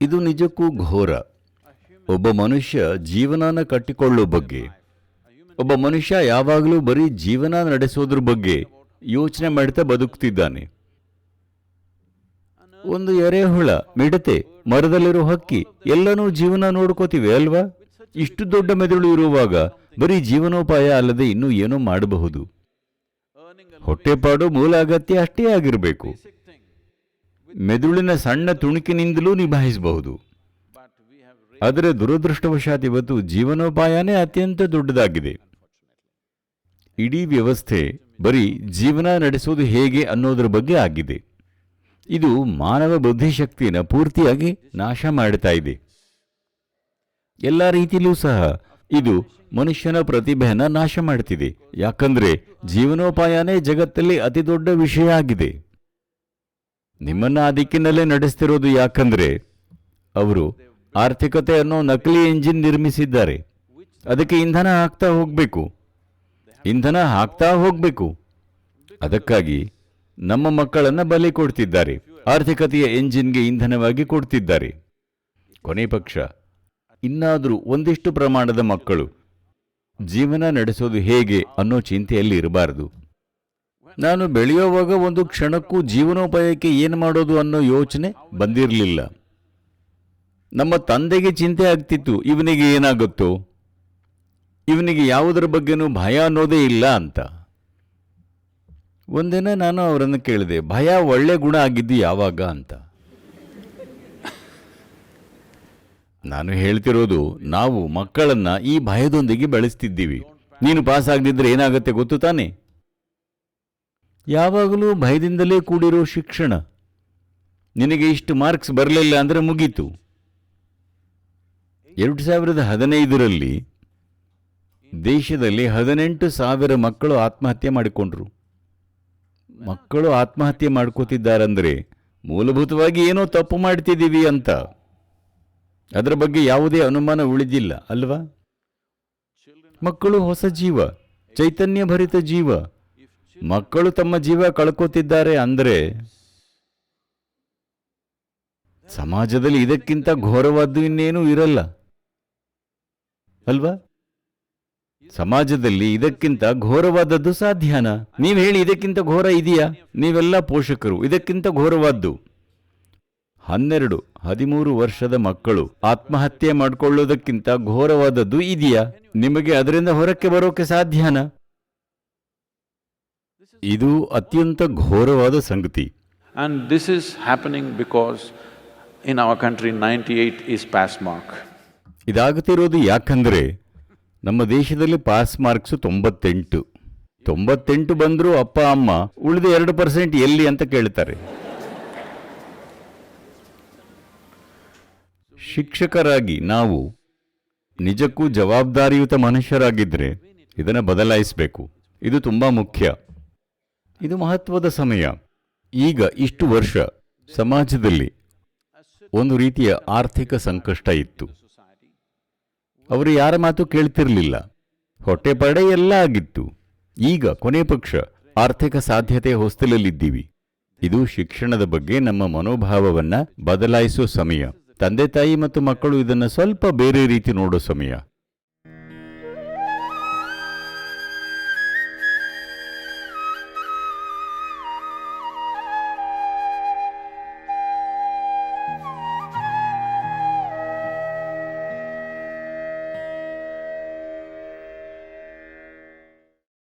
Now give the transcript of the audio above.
ಇದು ನಿಜಕ್ಕೂ ಘೋರ. ಒಬ್ಬ ಮನುಷ್ಯ ಜೀವನನ ಕಟ್ಟಿಕೊಳ್ಳೋ ಬಗ್ಗೆ. ಒಬ್ಬ ಮನುಷ್ಯ ಯಾವಾಗಲೂ ಬರೀ ಜೀವನ ನಡೆಸೋದ್ರ ಬಗ್ಗೆ ಯೋಚನೆ ಮಾಡ್ತಾ ಬದುಕ್ತಿದ್ದಾನೆ. ಒಂದು ಎರೆಹುಳ ಮಿಡತೆ, ಮರದಲ್ಲಿರೋ ಹಕ್ಕಿ, ಎಲ್ಲನೂ ಜೀವನ ನೋಡ್ಕೋತೀವಿ ಅಲ್ವಾ? ಇಷ್ಟು ದೊಡ್ಡ ಮೆದುಳು ಇರುವಾಗ ಬರೀ ಜೀವನೋಪಾಯ ಅಲ್ಲದೆ ಇನ್ನೂ ಏನೋ ಮಾಡಬಹುದು. ಹೊಟ್ಟೆಪಾಡು ಮೂಲ ಅಗತ್ಯ ಅಷ್ಟೇ ಆಗಿರಬೇಕು. ಮೆದುಳಿನ ಸಣ್ಣ ತುಣುಕಿನಿಂದಲೂ ನಿಭಾಯಿಸಬಹುದು. ಆದರೆ ದುರದೃಷ್ಟವಶಾತ್ ಇವತ್ತು ಜೀವನೋಪಾಯನೇ ಅತ್ಯಂತ ದೊಡ್ಡದಾಗಿದೆ. ಇಡೀ ವ್ಯವಸ್ಥೆ ಬರೀ ಜೀವನ ನಡೆಸೋದು ಹೇಗೆ ಅನ್ನೋದ್ರ ಬಗ್ಗೆ ಆಗಿದೆ. ಇದು ಮಾನವ ಬುದ್ಧಿಶಕ್ತಿಯನ್ನು ಪೂರ್ತಿಯಾಗಿ ನಾಶ ಮಾಡ್ತಾ ಇದೆ. ಎಲ್ಲ ರೀತಿಯಲ್ಲೂ ಸಹ ಇದು ಮನುಷ್ಯನ ಪ್ರತಿಭೆಯನ್ನು ನಾಶ ಮಾಡ್ತಿದೆ. ಯಾಕಂದ್ರೆ ಜೀವನೋಪಾಯನೇ ಜಗತ್ತಲ್ಲಿ ಅತಿ ದೊಡ್ಡ ವಿಷಯ ಆಗಿದೆ. ನಿಮ್ಮನ್ನ ಆ ದಿಕ್ಕಿನಲ್ಲೇ ನಡೆಸ್ತಿರೋದು ಯಾಕಂದ್ರೆ ಅವರು ಆರ್ಥಿಕತೆ ಅನ್ನೋ ನಕಲಿ ಎಂಜಿನ್ ನಿರ್ಮಿಸಿದ್ದಾರೆ. ಅದಕ್ಕೆ ಇಂಧನ ಹಾಕ್ತಾ ಹೋಗ್ಬೇಕು. ಇಂಧನ ಹಾಕ್ತಾ ಹೋಗ್ಬೇಕು. ಅದಕ್ಕಾಗಿ ನಮ್ಮ ಮಕ್ಕಳನ್ನ ಬಲಿ ಕೊಡ್ತಿದ್ದಾರೆ. ಆರ್ಥಿಕತೆಯ ಎಂಜಿನ್ಗೆ ಇಂಧನವಾಗಿ ಕೊಡ್ತಿದ್ದಾರೆ. ಕೊನೆ ಪಕ್ಷ, ಇನ್ನಾದರೂ ಒಂದಿಷ್ಟು ಪ್ರಮಾಣದ ಮಕ್ಕಳು ಜೀವನ ನಡೆಸೋದು ಹೇಗೆ ಅನ್ನೋ ಚಿಂತೆಯಲ್ಲಿ ಇರಬಾರದು. ನಾನು ಬೆಳೆಯುವಾಗ ಒಂದು ಕ್ಷಣಕ್ಕೂ ಜೀವನೋಪಾಯಕ್ಕೆ ಏನು ಮಾಡೋದು ಅನ್ನೋ ಯೋಚನೆ ಬಂದಿರಲಿಲ್ಲ. ನಮ್ಮ ತಂದೆಗೆ ಚಿಂತೆ ಆಗ್ತಿತ್ತು, ಇವನಿಗೆ ಏನಾಗುತ್ತೋ? ಇವನಿಗೆ ಯಾವುದರ ಬಗ್ಗೆನೂ ಭಯ ಅನ್ನೋದೇ ಇಲ್ಲ ಅಂತ. ಒಂದಿನ ನಾನು ಅವರನ್ನು ಕೇಳಿದೆ, ಭಯ ಒಳ್ಳೆ ಗುಣ ಆಗಿದ್ದು ಯಾವಾಗ ಅಂತ? ನಾನು ಹೇಳ್ತಿರೋದು, ನಾವು ಮಕ್ಕಳನ್ನು ಈ ಭಯದೊಂದಿಗೆ ಬೆಳೆಸ್ತಿದ್ದೀವಿ. ನೀನು ಪಾಸ್ ಆಗದಿದ್ದರೆ ಏನಾಗುತ್ತೆ ಗೊತ್ತು ತಾನೆ? ಯಾವಾಗಲೂ ಭಯದಿಂದಲೇ ಕೂಡಿರೋ ಶಿಕ್ಷಣ. ನಿನಗೆ ಇಷ್ಟು ಮಾರ್ಕ್ಸ್ ಬರಲಿಲ್ಲ ಅಂದ್ರೆ ಮುಗೀತು. ಎರಡು ಸಾವಿರದ ಹದಿನೈದರಲ್ಲಿ ದೇಶದಲ್ಲಿ ಹದಿನೆಂಟು ಸಾವಿರ ಮಕ್ಕಳು ಆತ್ಮಹತ್ಯೆ ಮಾಡಿಕೊಂಡ್ರು. ಮಕ್ಕಳು ಆತ್ಮಹತ್ಯೆ ಮಾಡ್ಕೋತಿದ್ದಾರಂದ್ರೆ ಮೂಲಭೂತವಾಗಿ ಏನೋ ತಪ್ಪು ಮಾಡ್ತಿದ್ದೀವಿ ಅಂತ. ಅದರ ಬಗ್ಗೆ ಯಾವುದೇ ಅನುಮಾನ ಉಳಿದಿಲ್ಲ, ಅಲ್ವಾ? ಮಕ್ಕಳು ಹೊಸ ಜೀವ ಚೈತನ್ಯ ಭರಿತ ಜೀವ. ಮಕ್ಕಳು ತಮ್ಮ ಜೀವ ಕಳ್ಕೋತಿದ್ದಾರೆ ಅಂದ್ರೆ ಸಮಾಜದಲ್ಲಿ ಇದಕ್ಕಿಂತ ಘೋರವಾದ್ದು ಇನ್ನೇನೂ ಇರಲ್ಲ. ಅಲ್ವಾ? ಸಮಾಜದಲ್ಲಿ ಇದಕ್ಕಿಂತ ಘೋರವಾದದ್ದು ಸಾಧ್ಯನ? ನೀವು ಹೇಳಿ ಇದಕ್ಕಿಂತ ಘೋರ ಇದೆಯಾ? ನೀವೆಲ್ಲ ಪೋಷಕರು, ಇದಕ್ಕಿಂತ ಘೋರವಾದ್ದು. ಹನ್ನೆರಡು, ಹದಿಮೂರು ವರ್ಷದ ಮಕ್ಕಳು ಆತ್ಮಹತ್ಯೆ ಮಾಡಿಕೊಳ್ಳೋದಕ್ಕಿಂತ ಘೋರವಾದದ್ದು ಇದೆಯಾ? ನಿಮಗೆ ಅದರಿಂದ ಹೊರಕ್ಕೆ ಬರೋಕೆ ಸಾಧ್ಯನಾ? ಇದು ಅತ್ಯಂತ ಘೋರವಾದ ಸಂಗತಿ. And this is happening because in our country ninety eight is pass mark ಇದಾಗುತ್ತಿರೋದು ಯಾಕಂದರೆ ನಮ್ಮ ದೇಶದಲ್ಲಿ ಪಾಸ್ ಮಾರ್ಕ್ಸ್ ತೊಂಬತ್ತೆಂಟು. ತೊಂಬತ್ತೆಂಟು ಬಂದರೂ ಅಪ್ಪ ಅಮ್ಮ ಉಳಿದ ಎರಡು ಪರ್ಸೆಂಟ್ ಎಲ್ಲಿ ಅಂತ ಕೇಳ್ತಾರೆ. ಶಿಕ್ಷಕರಾಗಿ ನಾವು ನಿಜಕ್ಕೂ ಜವಾಬ್ದಾರಿಯುತ ಮನುಷ್ಯರಾಗಿದ್ದರೆ ಇದನ್ನು ಬದಲಾಯಿಸಬೇಕು. ಇದು ತುಂಬ ಮುಖ್ಯ. ಇದು ಮಹತ್ವದ ಸಮಯ. ಈಗ ಇಷ್ಟು ವರ್ಷ ಸಮಾಜದಲ್ಲಿ ಒಂದು ರೀತಿಯ ಆರ್ಥಿಕ ಸಂಕಷ್ಟ ಇತ್ತು. ಅವರು ಯಾರ ಮಾತು ಕೇಳ್ತಿರ್ಲಿಲ್ಲ. ಹೊಟ್ಟೆಪಡೆ ಎಲ್ಲ ಆಗಿತ್ತು. ಈಗ ಕೊನೆ ಪಕ್ಷ ಆರ್ಥಿಕ ಸಾಧ್ಯತೆ ಹೊಸ್ತಿಲಲ್ಲಿದ್ದೀವಿ. ಇದು ಶಿಕ್ಷಣದ ಬಗ್ಗೆ ನಮ್ಮ ಮನೋಭಾವವನ್ನ ಬದಲಾಯಿಸೋ ಸಮಯ. ತಂದೆ ತಾಯಿ ಮತ್ತು ಮಕ್ಕಳು ಇದನ್ನು ಸ್ವಲ್ಪ ಬೇರೆ ರೀತಿ ನೋಡೋ ಸಮಯ.